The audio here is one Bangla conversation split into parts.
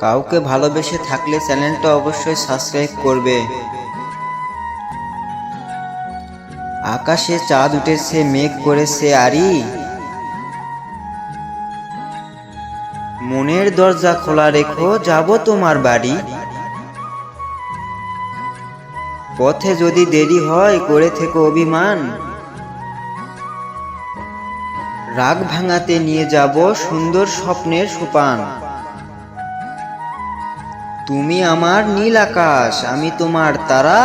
কাউকে ভালোবেসে থাকলে চ্যানেলটা অবশ্যই সাবস্ক্রাইব করবে। আকাশে চাঁদ উঠেছে, মেঘ করেছে, আরি। মনের দরজা খোলা রেখো, যাব তোমার বাড়ি। পথে যদি দেরি হয়, করে থেকো অভিমান। রাগ ভাঙাতে নিয়ে যাব সুন্দর স্বপ্নের সোপান। তুমি আমার নীল আকাশ, আমি তোমার তারা।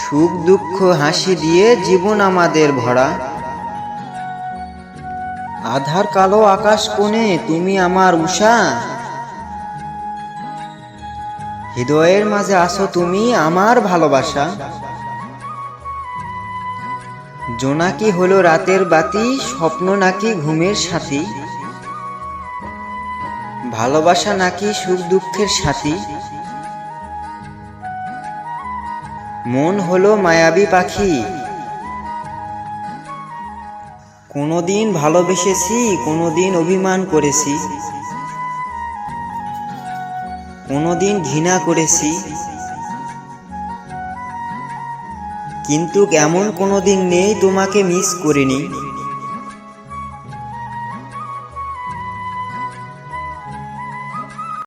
সুখ দুঃখ হাসি দিয়ে জীবন আমাদের ভরা। আধার কালো আকাশ কোণে তুমি আমার উষা। হৃদয়ের মাঝে আসো তুমি আমার ভালোবাসা। জোনাকি হলো রাতের বাতি, স্বপ্ন নাকি ঘুমের সাথী? ভালোবাসা নাকি সুখ দুঃখের সাথী? মন হলো মায়াবী পাখি। কোনোদিন ভালোবেসেছি, কোনোদিন অভিমান করেছি। কোনোদিন ঘৃণা করেছি। কিন্তু এমন কোনো দিন নেই তোমাকে মিস করিনি।